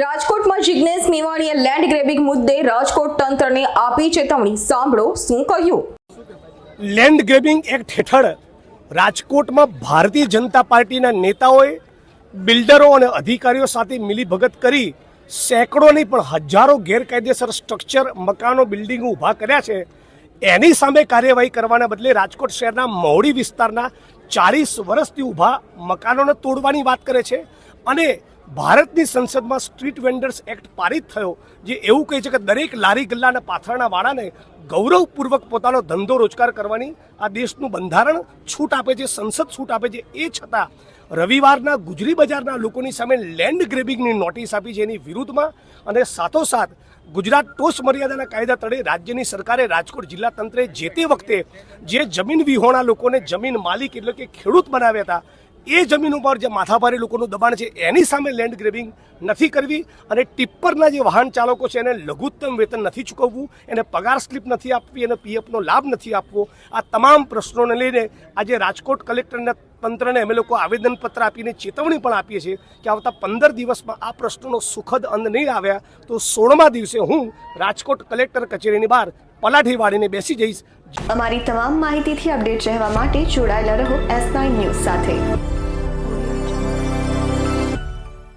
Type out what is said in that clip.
રાજકોટમાં Jignesh મેવાણીએ land grabbing મુદ્દે રાજકોટ તંત્રને આપી ચેતવણી. સાંભળો શું કહ્યું? લેન્ડ ગ્રેબિંગ એક્ટ હેઠળ રાજકોટમાં ભારતીય જનતા પાર્ટીના નેતાઓએ, બિલ્ડરો અને અધિકારીઓ સાથે મિલીભગત કરી સેંકડો નહીં પણ હજારો ગેરકાયદેસર સ્ટ્રક્ચર મકાનો, બિલ્ડિંગો ઊભા કર્યા છે. એની સામે કાર્યવાહી કરવાના બદલે રાજકોટ શહેરના મહુડી વિસ્તારના ચાલીસ વર્ષથી ઊભા મકાનોને તોડવાની વાત કરે છે. અને ભારતની સંસદમાં સ્ટ્રીટ વેન્ડર્સ એક્ટ પારિત થયો, જે એવું કહે છે કે દરેક લારી ગલ્લાના પાથરણા વાળાને ગૌરવપૂર્વક પોતાનો ધંધો રોજગાર કરવાની આ દેશનું બંધારણ છૂટ આપે છે, સંસદ છૂટ આપે છે. એ છતાં રવિવારના ગુજરી બજારના લોકોની સામે લેન્ડ ગ્રેબિંગની નોટિસ આપી છે એની વિરુદ્ધમાં અને સાથોસાથ ગુજરાત ટોસ મર્યાદાના કાયદા તળે રાજ્યની સરકારે રાજકોટ જિલ્લા તંત્રે જે તે વખતે જે જમીન વિહોણા લોકોને જમીન માલિક એટલે કે ખેડૂત બનાવ્યા હતા એ જમીન ઉપર જે માથાભારે લોકોનું દબાણ છે, એની સામે લેન્ડ ગ્રેબિંગ નથી કરવી અને ટિપ્પરના જે વાહન ચાલકો છે, એને લઘુત્તમ વેતન નથી ચૂકવવું, એને પગાર સ્લિપ નથી આપવી, એને પીએફનો લાભ નથી આપવો. આ તમામ પ્રશ્નોને લઈને આજે રાજકોટ કલેક્ટરના, તંત્રને અમે લોકો આવેદનપત્ર આપીને ચેતવણી પણ આપીએ છીએ કે આવતા પંદર દિવસમાં આ પ્રશ્નોનો સુખદ અંત નહીં આવ્યા તો સોળમા દિવસે હું રાજકોટ કલેક્ટર કચેરીની બહાર પલાઠી વાળીને બેસી જઈશ. અમારી તમામ માહિતીથી અપડેટ રહેવા માટે જોડાયેલા રહો એસ ન્યૂઝ સાથે.